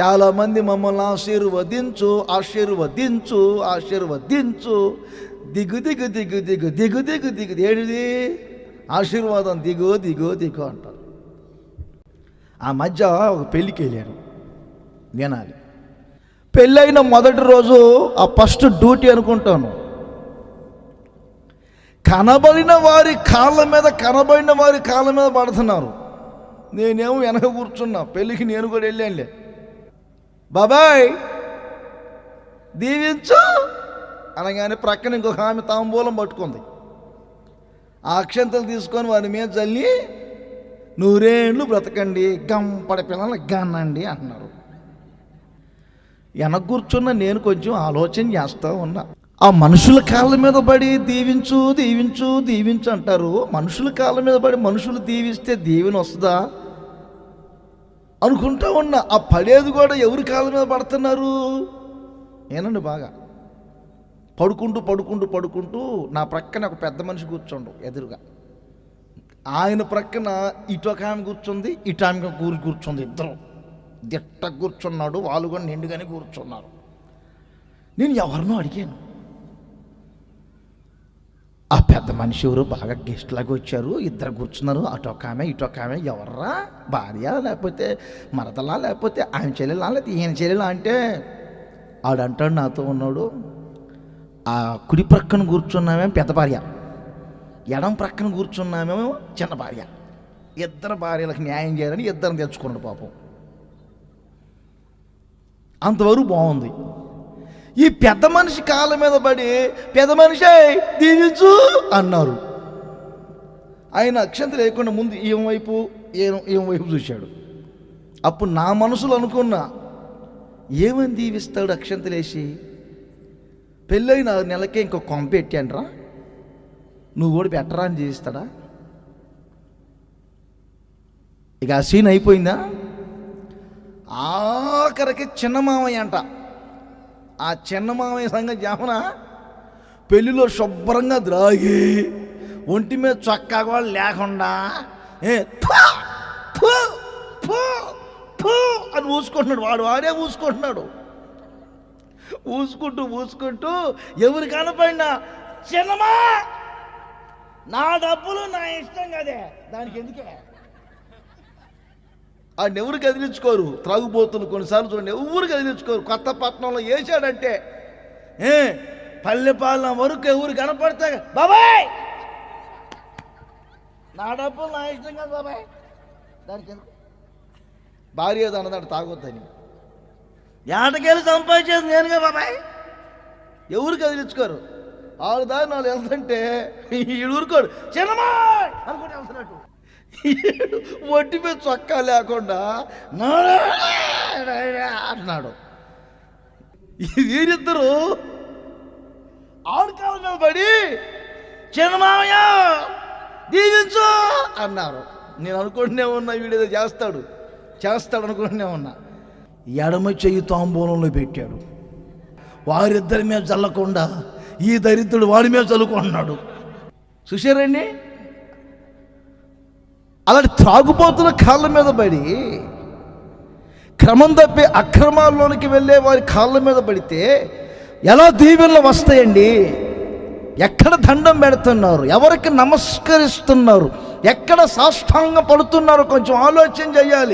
చాలామంది మమ్మల్ని ఆశీర్వదించు ఆశీర్వదించు ఆశీర్వదించు. దిగు దిగు దిగు దిగు దిగు దిగు దిగు. ఏంటిది ఆశీర్వాదం దిగు దిగు దిగు అంటారు. ఆ మధ్య ఒక పెళ్ళికి వెళ్ళాను. వినాలి. పెళ్ళైన మొదటి రోజు ఆ ఫస్ట్ డ్యూటీ అనుకుంటాను. కనబడిన వారి కాళ్ళ మీద కనబడిన వారి కాళ్ళ మీద పడుతున్నారు. నేనేమో వెనక కూర్చున్నా. పెళ్ళికి నేను కూడా వెళ్ళానులే. బాబాయ్ దీవించు. అనగానే ప్రక్కన ఇంకొక ఆమె తాంబూలం పట్టుకుంది. ఆ అక్షంతలు తీసుకొని వారి మీద చల్లి నూరేళ్ళు బ్రతకండి గంపడ పిల్లలు గన్నండి అన్నారు. వెనక కూర్చున్న నేను కొంచెం ఆలోచన చేస్తూ ఉన్నా. ఆ మనుషుల కాళ్ళ మీద పడి దీవించు దీవించు దీవించు అంటారు. మనుషుల కాళ్ళ మీద పడి మనుషులు దీవిస్తే దీవెన వస్తుందా? అనుకుంటా ఉన్నా ఆ పడేది కూడా ఎవరి కాళ్ళ మీద పడుతున్నారు? ఏనండి బాగా. పడుకుంటూ పడుకుంటూ పడుకుంటూ నా ప్రక్కన ఒక పెద్ద మనిషి కూర్చోండు ఎదురుగా. ఆయన ప్రక్కన ఇటు ఒక ఆమె కూర్చుంది ఇటు ఆమె కూరి కూర్చుంది ఇద్దరు. దిట్ట కూర్చున్నాడు వాళ్ళు కూడా నిండుగానే కూర్చున్నారు. నేను ఎవరినో అడిగాను ఆ పెద్ద మనిషి ఎవరు బాగా గెస్ట్ లాగా వచ్చారు. ఇద్దరు కూర్చున్నారు. అటు ఒక ఆమె ఇటు ఒక ఆమె. ఎవర్రా? భార్య లేకపోతే మరదలా లేకపోతే ఆయన చెల్లెలా లేకపోతే ఈయన చెల్లెలా అంటే ఆడంటాడు నాతో ఉన్నాడు. ఆ కుడి ప్రక్కన కూర్చున్నామే పెద్ద భార్య. ఎడం ప్రక్కన కూర్చున్నామేమో చిన్న భార్య. ఇద్దరు భార్యలకు న్యాయం చేయాలని ఇద్దరిని తెచ్చుకున్నాడు పాపం. అంతవరకు బాగుంది. ఈ పెద్ద మనిషి కాళ్ళ మీద పడి పెద్ద మనిషి దీవించు అన్నారు. ఆయన అక్షంత లేకుండా ముందు ఈమె వైపు ఈమె వైపు చూశాడు. అప్పుడు నా మనసులో అనుకున్నా ఏమని దీవిస్తాడు అక్షంతలేసి పెళ్ళైన నెలకే ఇంకో కొంప పెట్టానరా. నువ్వు కూడా పెట్టరా అని జీవిస్తాడా ఇక ఆ సీన్ అయిపోయిందా? ఆఖరికి చిన్న మామయ్య అంట ఆ చిన్న మామయ్య సంగతి చెప్పనా? పెళ్ళిలో శుభ్రంగా ద్రాగి ఒంటి మీద చొక్కా కూడా లేకుండా ఏ అని ఊసుకుంటున్నాడు. వాడు వాడే ఊసుకుంటున్నాడు. ఊసుకుంటూ ఊసుకుంటూ ఎవరు కనపడినా చిన్నమా నా డబ్బులు నా ఇష్టం కదే. దానికి ఎందుకే? ఆయన ఎవరు కదిలించుకోరు? త్రాగుబోతులు కొన్నిసార్లు చూడండి ఎవరు కదిలించుకోరు? కొత్త పట్టణంలో వేసాడంటే ఏ పల్లెపాలన వరకు ఎవరు కనపడతా బాబాయ్! నా డబ్బులు నా ఇష్టం కదా బాబాయ్. దానికి భార్య ఏదో అన్నదాడు తాగొద్దని. ఏటకెళ్ళి సంపాదించేది నేనుగా బాబాయ్. ఎవరు కదిలించుకోరు? ఆరు దారి నాలుగు వెళ్తుంటే ఈడు ఊరుకోడు. చిన్నమా అనుకుంటే వెళ్తున్నట్టు. ఒంటి మీద చొక్కా లేకుండా అంటున్నాడు. ఈ వీరిద్దరు మీద పడి చిన్నమామయ్య దీవించు అన్నారు. నేను అనుకుంటూనే ఉన్నా వీడేదో చేస్తాడు. చేస్తాడు అనుకుంటూనే ఉన్నా. ఎడమ చెయ్యి తాంబూలంలో పెట్టాడు. వారిద్దరి మీద చల్లకుండా ఈ దరిద్రుడు వాడి మీద చల్లుకుంటున్నాడు. చూశారండి? అలాంటి త్రాగుపోతున్న కాళ్ళ మీద పడి క్రమం తప్పి అక్రమాల్లోనికి వెళ్ళే వారి కాళ్ళ మీద పడితే ఎలా దీవెనలు వస్తాయండి? ఎక్కడ దండం పెడుతున్నారు? ఎవరికి నమస్కరిస్తున్నారు? ఎక్కడ సాష్టాంగం పడుతున్నారో కొంచెం ఆలోచన చేయాలి.